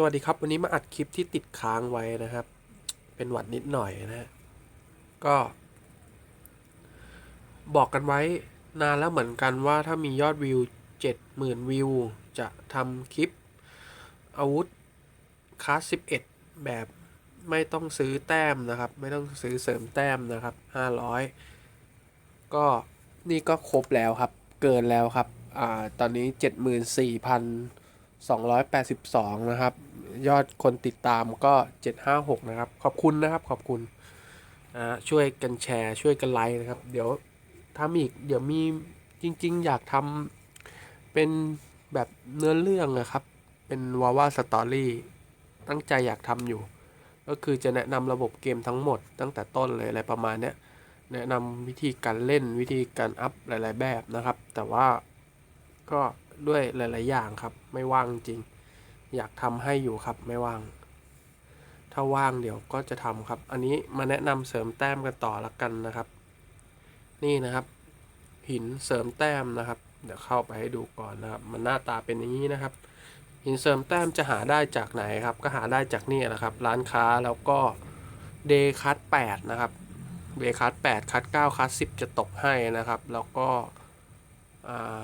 สวัสดีครับ วันนี้มาอัดคลิปที่ติดค้างไว้นะครับ เป็นหวัดนิดหน่อยนะฮะก็ บอกกันไว้นานแล้วเหมือนกันว่าถ้ามียอดวิวเจ็ดหมื่นวิว จะทำคลิป อาวุธคลาสสิบเอ็ดแบบไม่ต้องซื้อแต้มนะครับ ไม่ต้องซื้อเสริมแต้มนะครับห้าร้อยก็นี่ก็ครบแล้วครับ เกินแล้วครับ อ่า ตอนนี้เจ็ดหมื่นสี่พัน282 นะครับ ยอดคนติดตามก็ 756 นะครับ ขอบคุณนะครับ ขอบคุณอ่าช่วยกันแชร์ ช่วยกันไลค์นะครับ เดี๋ยวทำอีก เดี๋ยวมีจริง ๆ อยากทำเป็นแบบเนื้อเรื่องนะครับ เป็นวาว่าสตอรี่ตั้งใจอยากทำอยู่ ก็คือจะแนะนำระบบเกมทั้งหมด ตั้งแต่ต้นเลยอะไรประมาณเนี้ยแนะนำวิธีการเล่นวิธีการอัพหลาย ๆ แบบนะครับ แต่ว่าก็ด้วยหลาย ๆ อย่างครับ ไม่ว่างจริง อยากทำให้อยู่ครับไม่ว่าง ถ้าว่างเดี๋ยวก็จะทำครับ อันนี้มาแนะนำเสริมแต้มกันต่อละกันนะครับ นี่นะครับ หินเสริมแต้มนะครับ เดี๋ยวเข้าไปให้ดูก่อนนะครับ มันหน้าตาเป็นอย่างนี้นะครับ หินเสริมแต้มจะหาได้จากไหนครับ ก็หาได้จากนี่แหละครับ ร้านค้าแล้วก็เดคัต8นะครับเดคัต8คัต9คัต10จะตกให้นะครับ แล้วก็อ่า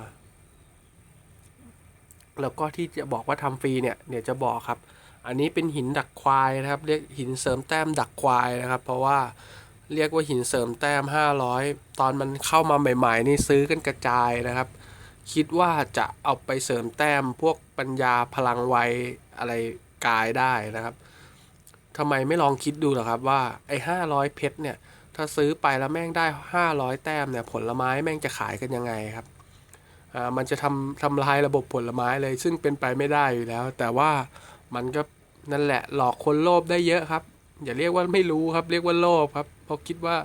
แล้วก็ที่จะบอกว่าทำฟรีเนี่ยเดี๋ยวจะบอกครับ อันนี้เป็นหินดักควายนะครับ เรียกหินเสริมแต้มดักควายนะครับ เพราะว่าเรียกว่าหินเสริมแต้ม 500 ตอนมันเข้ามาใหม่ ๆ นี่ซื้อกันกระจายนะครับ คิดว่าจะเอาไปเสริมแต้มพวกปัญญาพลังไวอะไรกายได้นะครับทำไมไม่ลองคิดดูหรอครับว่าไอ้500 เพชรเนี่ย ถ้าซื้อไปแล้วแม่งได้ 500 แต้มเนี่ยผลไม้แม่งจะขายกันยังไงครับ มันจะทำทำลายระบบผลไม้เลย ซึ่งเป็นไปไม่ได้อยู่แล้ว แต่ว่ามันก็นั่นแหละหลอกคนโลภได้เยอะครับ อย่าเรียกว่าไม่รู้ครับ เรียกว่าโลภครับเพราะคิดว่า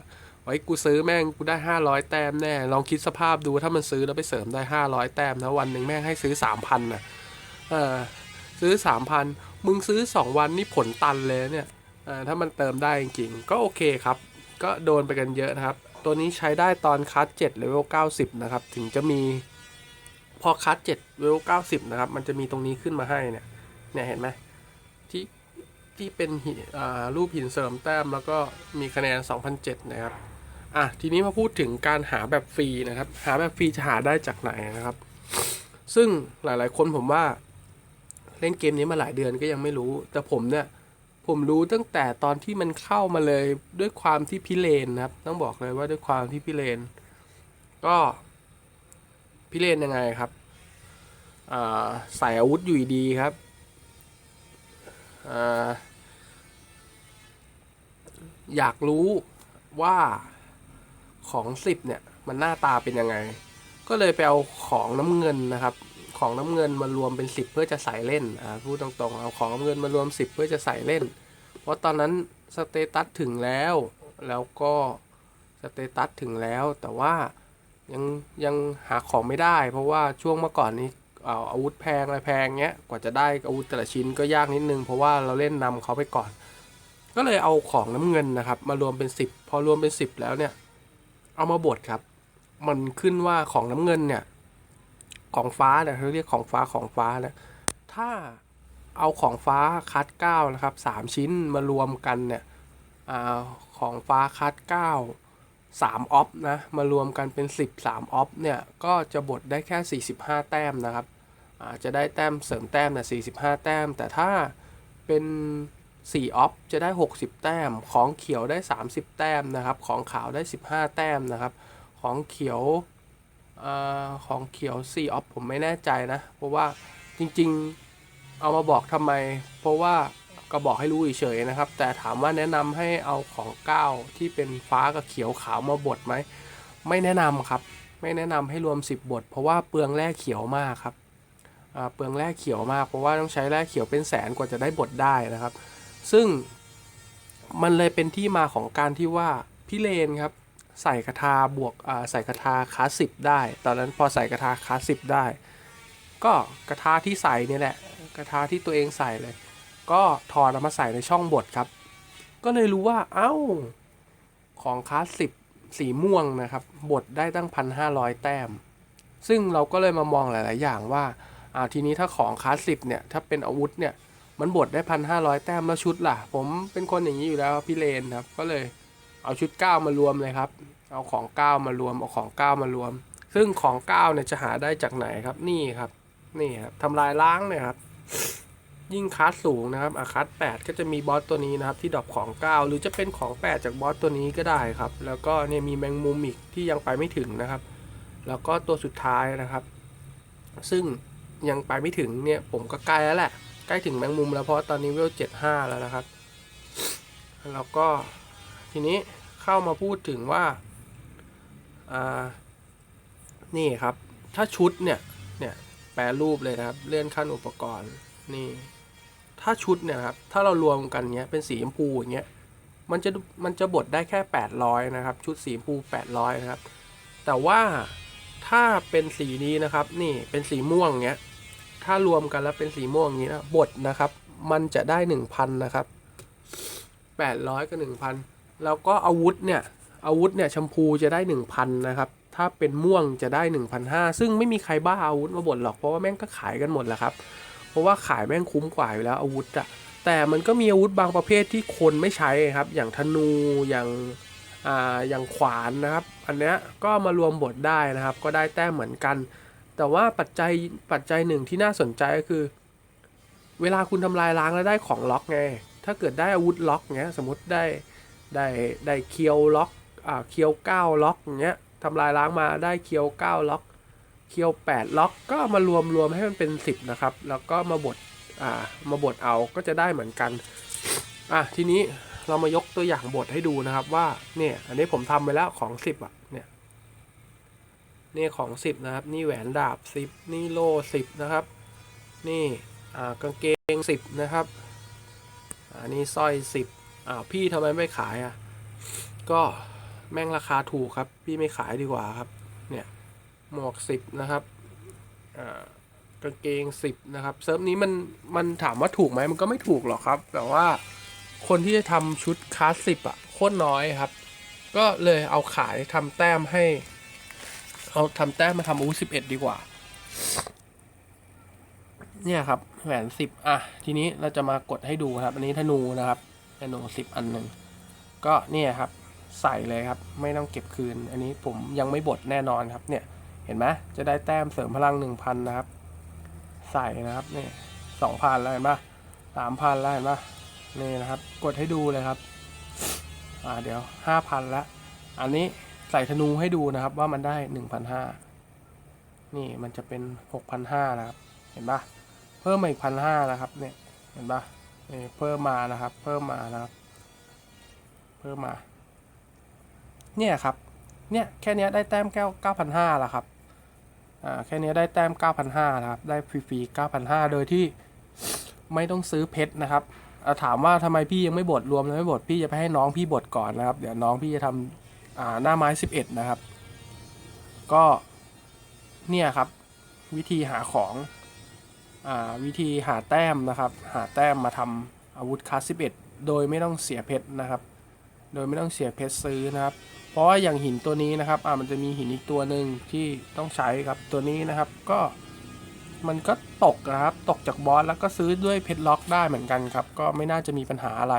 ไว้กูซื้อแม่งกูได้ 500 แต้มแน่ ลองคิดสภาพดูถ้ามันซื้อแล้วไปเสริมได้ 500 แต้มนะวันหนึ่งแม่งให้ซื้อ 3,000น่ะเออซื้อ 3,000 มึงซื้อ 2 วันนี่ผลตันเลยเนี่ยถ้ามันเติมได้จริงๆก็โอเคครับ ก็โดนไปกันเยอะนะครับ ตัวนี้ใช้ได้ตอนคัส7เลเวล90 นะครับ ถึงจะมี พอคัสเจ็ดเวลเก้าสิบนะครับ มันจะมีตรงนี้ขึ้นมาให้เนี่ย เนี่ยเห็นไหมที่ที่เป็นหินอ่ารูปหินเสริมแต้มแล้วก็มีคะแนน 2007 นะครับ อะ ทีนี้มาพูดถึงการหาแบบฟรีนะครับ หาแบบฟรีจะหาได้จากไหนนะครับ ซึ่งหลายๆ คนผมว่าเล่นเกมนี้มาหลายเดือนก็ยังไม่รู้ แต่ผมเนี่ย ผมรู้ตั้งแต่ตอนที่มันเข้ามาเลยด้วยความที่พิเรนนะครับ ต้องบอกเลยว่าด้วยความที่พิเรน ก็ พี่เล่นยังไงครับใส่อาวุธอยู่ดีครับออยากรู้ว่าของสิบเนี่ยมันหน้าตาเป็นยังไง ก็เลยไปเอาของน้ำเงินนะครับ ของน้ำเงินมารวมเป็นสิบเพื่อจะใส่เล่นอ่าพูดตรงๆเอาของน้ำเงินมารวมสิบเพื่อจะใส่เล่น เพราะตอนนั้นสเตตัสถึงแล้ว แล้วก็สเตตัสถึงแล้วแต่ว่า ยังยังหาของไม่ได้ เพราะว่าช่วงเมื่อก่อนนี้เอาอาวุธแพงอะไรแพงเงี้ยกว่าจะได้อาวุธแต่ละชิ้นก็ยากนิดนึง เพราะว่าเราเล่นนำเขาไปก่อน ก็เลยเอาของน้ำเงินนะครับ มารวมเป็น 10 พอรวมเป็น 10 แล้วเนี่ย เอามาบดครับ มันขึ้นว่าของน้ำเงินเนี่ย ของฟ้าเนี่ยเขาเรียกของฟ้าของฟ้านะถ้าเอาของฟ้าคัดเก้านะครับสามชิ้นมารวมกันเนี่ยอของฟ้าคัดเก้า 3ออฟนะมารวมกันเป็น 10 3ออฟเนี่ยก็จะบดได้แค่ 45 แต้มนะครับอาจะได้แต้มเสริมแต้มนะ45 แต้ม แต่ถ้าเป็น4ออฟจะได้ 60 แต้ม ของเขียวได้ 30 แต้มนะครับ ของขาวได้ 15 แต้มนะครับ ของเขียวอของเขียว4ออฟผมไม่แน่ใจนะ เพราะว่าจริงๆ เอามาบอกทำไม เพราะว่า ก็บอกให้รู้เฉยๆนะครับ แต่ถามว่าแนะนำให้เอาของก้าวที่เป็นฟ้ากับเขียวขาวมาบดไหมไม่แนะนำครับ ไม่แนะนำให้รวม 10 บท เพราะว่าเปลืองแร่เขียวมากครับเปลืองแร่เขียวมากเพราะว่าต้องใช้แร่เขียวเป็นแสนกว่าจะได้บทได้นะครับ ซึ่งมันเลยเป็นที่มาของการที่ว่าพี่เลนครับใส่คาถาบวกใส่คาถาคาสสิบได้ ตอนนั้นพอใส่คาถาคาสสิบได้ ก็คาถาที่ใส่เนี่ยแหละคาถาที่ตัวเองใส่เลย ก็ถอดเอามาใส่ในช่องบทครับ ก็เลยรู้ว่าเอ้า ของคลาสสิบสีม่วงนะครับบทได้ตั้งพันห้าร้อยแต้ม ซึ่งเราก็เลยมามองหลาย ๆ อย่างว่าอ่าทีนี้ถ้าของคลาสสิบเนี่ย ถ้าเป็นอาวุธเนี่ยมมันบดได้พันห้าร้อยแต้มแล้วชุดล่ะ ผมเป็นคนอย่างนี้อยู่แล้วพี่เลนครับ ก็เลยเอาชุดเก้ามารวมเลยครับ เอาของเก้ามารวม เอาของเก้ามารวม ซึ่งของเก้าเนี่ยจะหาได้จากไหนครับ นี่ครับ นี่ครับทำลายล้างเนี่ยครับ ยิ่งคัสสูงนะครับอาคัสแปดก็จะมีบอสตัวนี้นะครับที่ดรอปของเก้าหรือจะเป็นของแปดจากบอสตัวนี้ก็ได้ครับ แล้วก็เนี่ยมีแมงมุมอีกที่ยังไปไม่ถึงนะครับ แล้วก็ตัวสุดท้ายนะครับ ซึ่งยังไปไม่ถึงเนี่ยผมก็ใกล้แล้วแหละใกล้ถึงแมงมุมแล้วเพราะตอนนี้เวลเจ็ดห้าแล้วนะครับ แล้วก็ทีนี้เข้ามาพูดถึงว่าอ่านี่ครับ ถ้าชุดเนี่ยเนี่ยแปรรูปเลยนะครับ เลื่อนขั้นอุปกรณ์นี่ ถ้าชุดเนี่ยครับ ถ้าเรารวมกันเนี้ยเป็นสีชมพูอย่างเงี้ย มันจะมันจะบดได้แค่ 800 นะครับ ชุดสีชมพู 800 นะครับ แต่ว่าถ้าเป็นสีนี้นะครับ นี่เป็นสีม่วงเงี้ย ถ้ารวมกันแล้วเป็นสีม่วงอย่างนี้นะบดนะครับ มันจะได้ 1,000 นะครับ 800 กับ 1,000 แล้วก็อาวุธเนี่ย อาวุธเนี่ยชมพูจะได้ 1,000 นะครับ ถ้าเป็นม่วงจะได้ 1,500 ซึ่งไม่มีใครบ้าอาวุธมาบดหรอก เพราะว่าแม่งก็ขายกันหมดแหละครับ เพราะว่าขายแม่งคุ้มกว่าอยู่แล้วอาวุธอะแต่มันก็มีอาวุธบางประเภทที่คนไม่ใช้ครับ อย่างธนูอย่างอ่าอย่างขวานนะครับ อันเนี้ยก็มารวมบทได้นะครับ ก็ได้แต้มเหมือนกัน แต่ว่าปัจจัยปัจจัยหนึ่งที่น่าสนใจก็คือ เวลาคุณทำลายล้างแล้วได้ของล็อกไงถ้าเกิดได้อาวุธล็อกเงี้ยสมมติได้ได้ได้เคียวล็อกอ่าเคียวเก้าล็อกอย่างเงี้ยทำลายล้างมาได้เคียวเก้าล็อก เคียวแปดล็อกก็มารวมรวมให้มันเป็นสิบนะครับ แล้วก็มาบดอ่ามาบดเอาก็จะได้เหมือนกันอะทีนี้เรามายกตัวอย่างบทให้ดูนะครับว่าเนี่ยอันนี้ผมทำไปแล้วของสิบอะเนี่ยนี่ของสิบนะครับ นี่แหวนดาบสิบนี่โล่สิบนะครับ นี่อ่ากางเกงสิบนะครับอ่านี่สร้อยสิบอ่าพี่ทำไมไม่ขายอะก็แม่งราคาถูกครับ พี่ไม่ขายดีกว่าครับเนี่ย หมวกสิบนะครับกางเกงสิบนะครับเซิร์ฟนี้มันมันถามว่าถูกไหมมันก็ไม่ถูกหรอกครับ แต่ว่าคนที่จะทำชุดคลาสสิบอะโคตรน้อยครับ ก็เลยเอาขายทำแต้มให้ เอาทำแต้มมาทำอาวุธสิบเอ็ดดีกว่า เนี่ยครับแหวนสิบอะ ทีนี้เราจะมากดให้ดูครับ อันนี้ธนูนะครับธนูสิบอันหนึ่งก็เนี่ยครับ ใส่เลยครับ ไม่ต้องเก็บคืน อันนี้ผมยังไม่บดแน่นอนครับเนี่ย เห็นไหมจะได้แต้มเสริมพลังหนึ่งพันนะครับ ใส่นะครับนี่สองพันแล้วเห็นปะสามพันแล้วเห็นปะนี่นะครับ กดให้ดูเลยครับ อ่าเดี๋ยวห้าพันละอันนี้ใส่ธนูให้ดูนะครับว่ามันได้หนึ่งพันห้านี่มันจะเป็นหกพันห้านะครับ เห็นปะเพิ่มมาอีกพันห้านะครับเนี่ยเห็นปะนี่เพิ่มมานะครับ เพิ่มมานะครับ เพิ่มมา เนี่ยครับ เนี่ยแค่เนี้ยได้แต้มแก้วเก้าพันห้าแล้วครับ อ่าแค่เนี้ยได้แต้มเก้าพันะครับ ได้ฟรีๆเก้าพันห้าโดยที่ไม่ต้องซื้อเพชรนะครับถามว่าทำไมพี่ยังไม่บดรวมเลยไม่บดพี่จะไปให้น้องพี่บดก่อนนะครับ เดี๋ยวน้องพี่จะทำหน้าไม้สิบเอ็ดนะครับ ก็เนี่ยครับ วิธีหาของอวิธีหาแต้มนะครับ หาแต้มมาทำอาวุธคลาสสิบเอ็ดโดยไม่ต้องเสียเพชรนะครับ โดยไม่ต้องเสียเพชรซื้อนะครับ เพราะว่าอย่างหินตัวนี้นะครับอ่ามันจะมีหินอีกตัวหนึ่งที่ต้องใช้ครับตัวนี้นะครับก็มันก็ตกนะครับ ตกจากบอสแล้วก็ซื้อด้วยเพชรล็อกได้เหมือนกันครับ ก็ไม่น่าจะมีปัญหาอะไร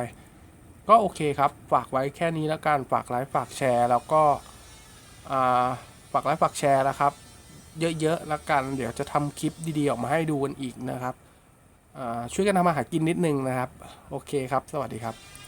ก็โอเคครับ ฝากไว้แค่นี้แล้วกัน ฝากไลค์ฝากแชร์แล้วก็อ่าฝากไลค์ฝากแชร์นะครับ เยอะๆแล้วกัน เดี๋ยวจะทำคลิปดีๆออกมาให้ดูกันอีกนะครับอ่าช่วยกันทำอาหารกินนิดนึงนะครับ โอเคครับ สวัสดีครับ